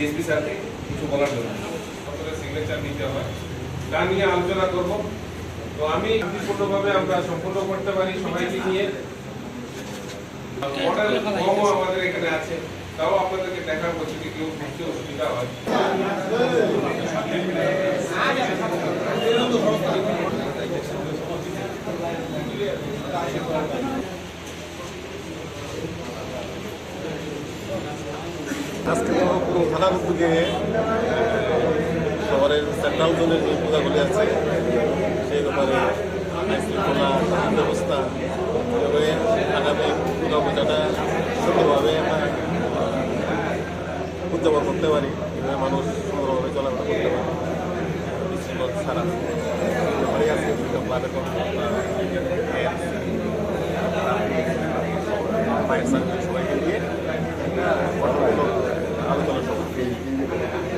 DSP স্যারকে কিছু বলার জন্য। সিগনেচার নিতে হয়। তা নিয়ে আলোচনা করব। তো আমি শান্তিপূর্ণভাবে আমরা সম্পূর্ণ করতে পারি সবাইকে নিয়ে। মডেল কমও আমাদের এখানে আছে। তাও আপনাদেরকে দেখাবো যদি কেউ বুঝতে অসুবিধা হয়। আজকে তো পুরো থানার উদ্যোগে শহরের সেন্ট্রাল জোনের যে পূজাগুলি আছে, সেই ব্যাপারে ব্যবস্থা আগামী দুর্গা পূজাটা সুন্দরভাবে আমরা উদযাপন করতে পারি এভাবে মানুষ সুন্দরভাবে চলাফেরা করতে পারে, বিশৃঙ্খল ছাড়া। ব্যাপারে কর্মকর্তা ফায়ার সার্ভিস ハハハハ。